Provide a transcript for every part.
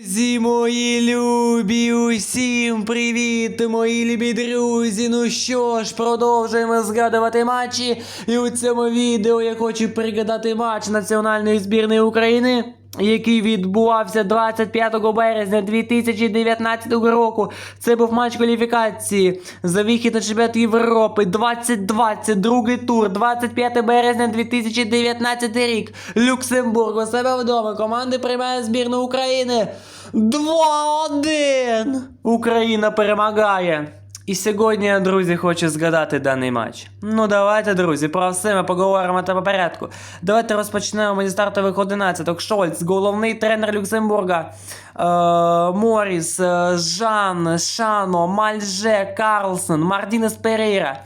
Друзі мої любі, усім привіт, мої любі друзі. Ну що ж, продовжуємо згадувати матчі. І у цьому відео я хочу пригадати матч національної збірної України, який відбувався 25 березня 2019 року. Це був матч кваліфікації за вихід на чемпіонат Європи 2020, другий тур, 25 березня 2019 рік. Люксембург у себе вдома. Команди приймає збірну України. 2-1! Україна перемагає. І сьогодні, я, друзі, хочу згадати даний матч. Ну давайте, друзі, про все ми поговоримо та по порядку. Давайте розпочнемо зі стартових 11. Шольц, головний тренер Люксембурга. Е, Моріс, е, Жан, Шано, Мальже, Карлсон, Мартінес Перейра,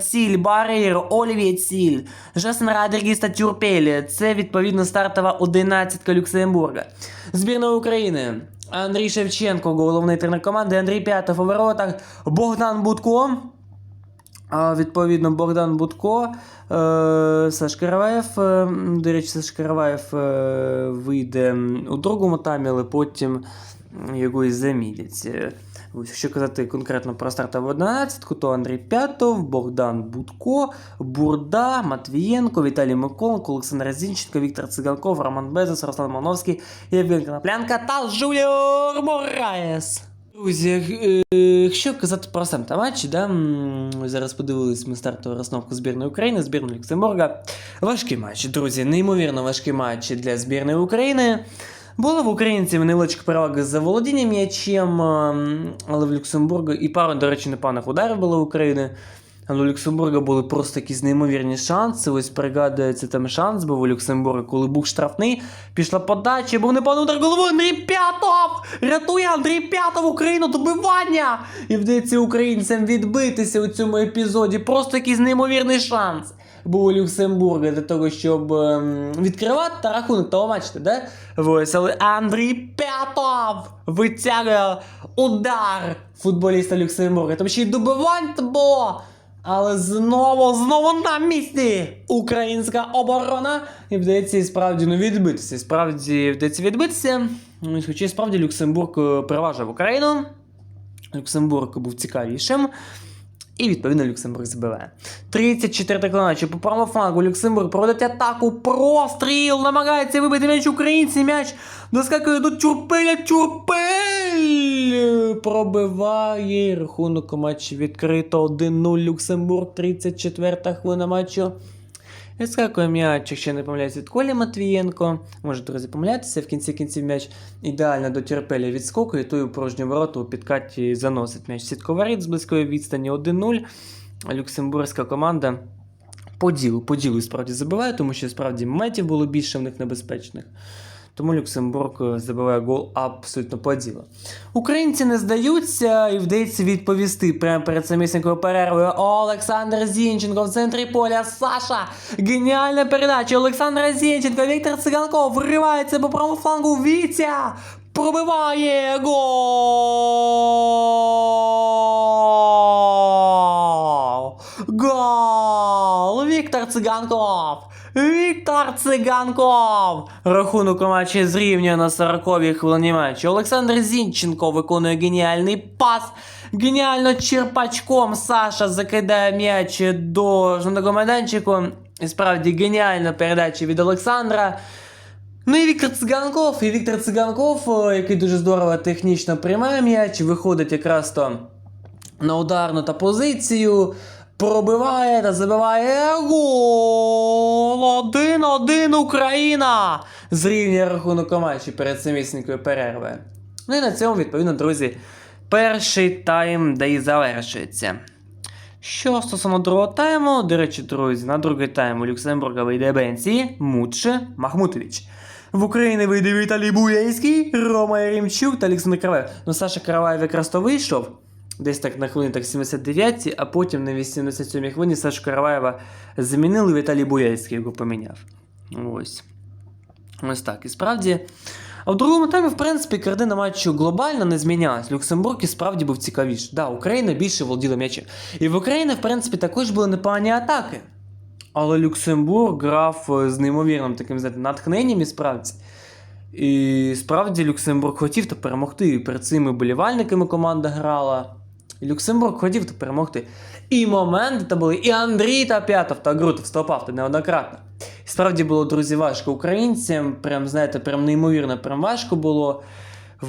Ціль, Барейро, Олівє Ціль, Жасен Радрігіс та Тюрпелі. Це відповідно стартова 11 Люксембурга. Збірна України. Андрій Шевченко, головний тренер команди, Андрій П'ятов у воротах, Богдан Будко. Відповідно, Богдан Будко, е, Саш Караваєв. Е, до речі, Саш Караваєв е, вийде у другому таймі, але потім його і замінять. Якщо казати конкретно про стартову 11, то Андрій П'ятов, Богдан Будко, Бурда, Матвієнко, Віталій Миколенко, Олександр Зінченко, Віктор Циганков, Роман Безос, Руслан Мановський, Євген Коноплянка та Жуліор Мораєс. Друзі, е, якщо казати про сам та матч, да, зараз подивились ми стартову розстановку збірної України, збірної Люксембурга. Важкий матч, друзі, неймовірно важкий матч для збірної України. Була в українців невеличка перевага за володінням м'ячем, ем, але в Люксембургу і пару, до речі, непаних ударів було в України. Але у Люксембурга були просто якісь неймовірні шанси. Ось пригадується там шанс був у Люксембурга, коли був штрафний, пішла подача, був непоганий удар головою. Андрій П'ятов! Рятує Андрій П'ятов Україну добивання! І вдається українцям відбитися у цьому епізоді. Просто якийсь неймовірний шанс. Був у Люксембурга для того, щоб ем, відкривати та рахунок того бачите, да? Ось, але Андрій П'ятов витягує удар футболіста Люксембурга. Там ще й добивань було. Але знову, знову на місці українська оборона. І вдається і справді ну, відбитися. І Справді вдається відбитися. Ну, Хоча і справді Люксембург е, переважав Україну. Люксембург був цікавішим. І відповідно Люксембург забиває. 34 кланачі по правому флангу Люксембург проводить атаку. Простріл! Намагається вибити м'яч українці. М'яч доскакує до Чурпеля. Чурпель! Пробиває. Рахунок у матчі відкрито 1-0 Люксембург. 34-та хвилина матчу. Відскакує м'яч, якщо не помиляюсь, від Колі Матвієнко. Може, друзі, помилятися. В кінці кінців м'яч ідеально до Тюрпеля відскокує, у порожню вороту у підкаті заносить м'яч сітковарит з близької відстані 1-0. Люксембурзька команда по ділу, по ділу справді забиває, тому що справді моментів було більше в них небезпечних. Тому Люксембург е, забиває гол абсолютно по ділу. Українці не здаються і вдається відповісти прямо перед самісінькою перервою. Олександр Зінченко в центрі поля. Саша! Геніальна передача. Олександра Зінченко, Віктор Циганков вривається по правому флангу. Вітя! Пробиває гол! Гол! Віктор Циганков! Віктор Циганков! Рахунок у матчі зрівнює на 40-й хвилині матчу. Олександр Зінченко виконує геніальний пас. Геніально черпачком Саша закидає м'яч до жодного майданчику. І справді геніальна передача від Олександра. Ну і Віктор Циганков, і Віктор Циганков, який дуже здорово технічно приймає м'яч, виходить якраз то на ударну та позицію, пробиває та забиває гол! 1-1 Україна! Зрівнює рахунок у матчі перед самісінькою перервою. Ну і на цьому, відповідно, друзі, перший тайм де і завершується. Що стосовно другого тайму, до речі, друзі, на другий тайм у Люксембурга вийде Бенсі, Мудше, Махмутович. В Україні вийде Віталій Буєйський, Рома Єремчук та Олександр Караваєв. Ну, Саша Караваєв якраз то вийшов. Десь так на хвилині так 79 а потім на 87 хвилині Сашу Караваєва замінили, Віталій Буєйський його поміняв. Ось. Ось так. І справді. А в другому таймі, в принципі, картина матчу глобально не змінялась. Люксембург і справді був цікавіший. Да, Україна більше володіла м'ячем. І в Україні, в принципі, також були непогані атаки. Але Люксембург грав з неймовірним таким знаєте, натхненням і справді. І справді Люксембург хотів перемогти. Перед цими болівальниками команда грала. І Люксембург хотів перемогти. І моменти та були, і Андрій та П'ятов та Грутов стопав та неоднократно. Справді було, друзі, важко українцям. Прям, знаєте, прям неймовірно, прям важко було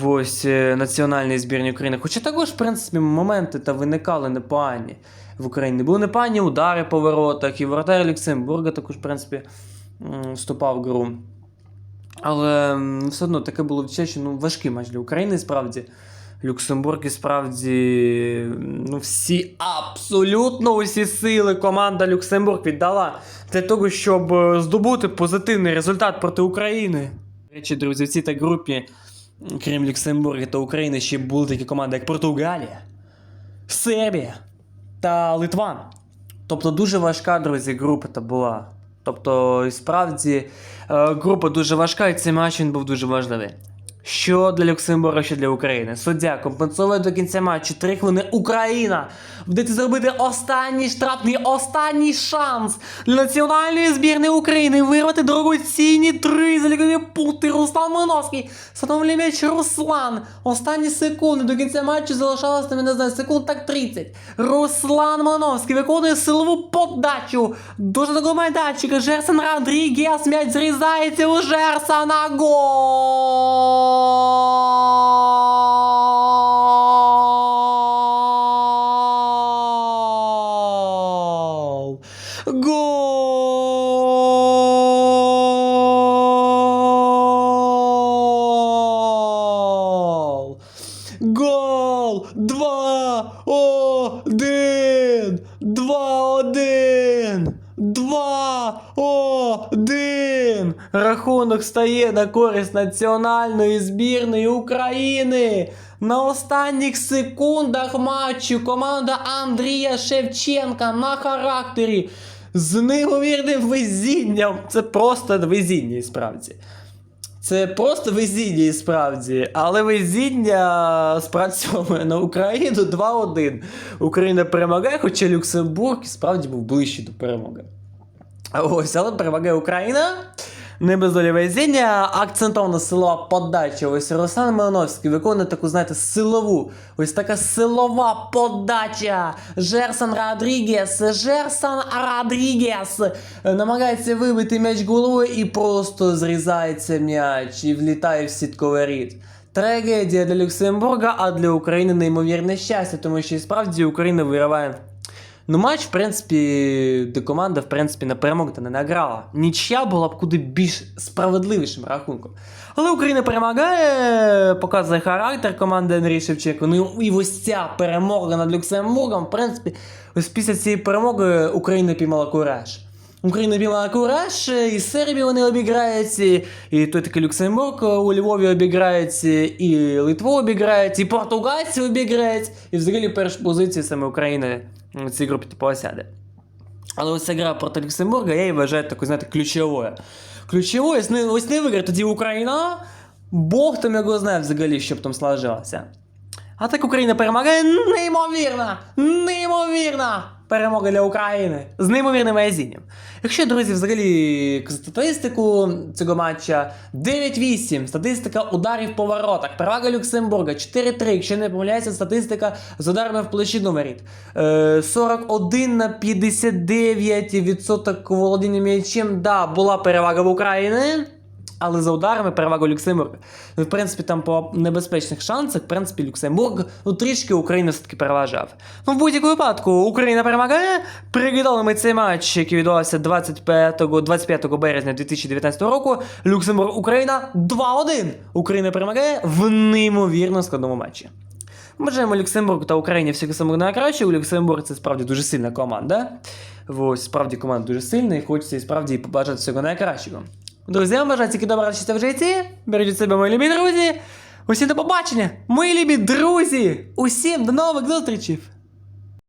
ось е, національній збірні України. Хоча також, в принципі, моменти та виникали непогані в Україні. Були непогані удари по воротах, і воротар Люксембурга також, в принципі, вступав в гру. Але все одно таке було відчуття, що ну, важкий матч для України, справді. Люксембург і справді ну, всі абсолютно усі сили команда Люксембург віддала для того, щоб е, здобути позитивний результат проти України. До речі, друзі, в цій та групі, крім Люксембурга та України, ще були такі команди, як Португалія, Сербія та Литва. Тобто дуже важка, друзі, група та була. Тобто, і справді, е, група дуже важка, і цей матч він був дуже важливий. Що для Люксембурга, що для України. Суддя компенсовує до кінця матчу 3 хвилини. Україна вдається зробити останній штрафний, останній шанс для національної збірної України вирвати дорогоцінні три залікові пункти. Руслан Миновський встановлює м'яч Руслан. Останні секунди до кінця матчу залишалося, не знаю, секунд так 30. Руслан Малиновський виконує силову подачу до жодного майданчика. Жерсон Родрігес м'яч зрізається у Жерсона. Гол! Гол! Два! Один! Рахунок стає на користь національної збірної України. На останніх секундах матчу команда Андрія Шевченка на характері з неймовірним везінням. Це просто везіння і справді. Це просто везіння і справді, але везіння спрацьовує на Україну 2-1. Україна перемагає, хоча Люксембург справді був ближче до перемоги. Ось, але перемагає Україна. Не без долі везіння, акцентована силова подача. Ось Руслан Малиновський виконує таку, знаєте, силову. Ось така силова подача. Жерсон Родрігес, Жерсон Родрігес намагається вибити м'яч головою і просто зрізається м'яч і влітає в сітковий рід. Трагедія для Люксембурга, а для України неймовірне щастя, тому що і справді Україна вириває Ну, матч, в принципі, де команда, в принципі, на перемогу та не награла. Нічия була б куди більш справедливішим рахунком. Але Україна перемагає, показує характер команди Андрій Шевченко. Ну і ось ця перемога над Люксембургом, в принципі, ось після цієї перемоги Україна піймала кураж. Україна піймала кураж, і Сербію вони обіграють, і, той такий Люксембург у Львові обіграють, і Литву обіграють, і португальці обіграють, і взагалі першу позицію саме України цій групі типу осяде. Але ось ця гра проти Люксембурга, я її вважаю такою, знаєте, ключовою. Ключовою, ось не, виграє тоді Україна, Бог там його знає взагалі, що б там сложилося. А так Україна перемагає неймовірно! Неймовірно! Перемога для України з неймовірним везінням. Якщо, друзі, взагалі статистику цього матча 9-8, статистика ударів по воротах, перевага Люксембурга 4-3, якщо не помиляюся, статистика з ударами в площину воріт. Е, 41 на 59 відсоток володіння м'ячем, да, була перевага в Україні. Але за ударами перевага Люксембурга. Ну, в принципі, там по небезпечних шансах, в принципі, Люксембург ну, трішки Україна все-таки переважав. Ну, в будь-якому випадку, Україна перемагає. Пригадали цей матч, який відбувався 25, 25 березня 2019 року. Люксембург Україна 2-1. Україна перемагає в неймовірно складному матчі. Бажаємо Люксембургу та Україні всього самого найкращого. Люксембург це справді дуже сильна команда. Ось, справді команда дуже сильна, і хочеться і справді побажати всього найкращого. Друзі, бажаю тільки добра щастя в житті. Бережіть себе, мої любі друзі. Усім до побачення, мої любі друзі! Усім до нових зустрічей!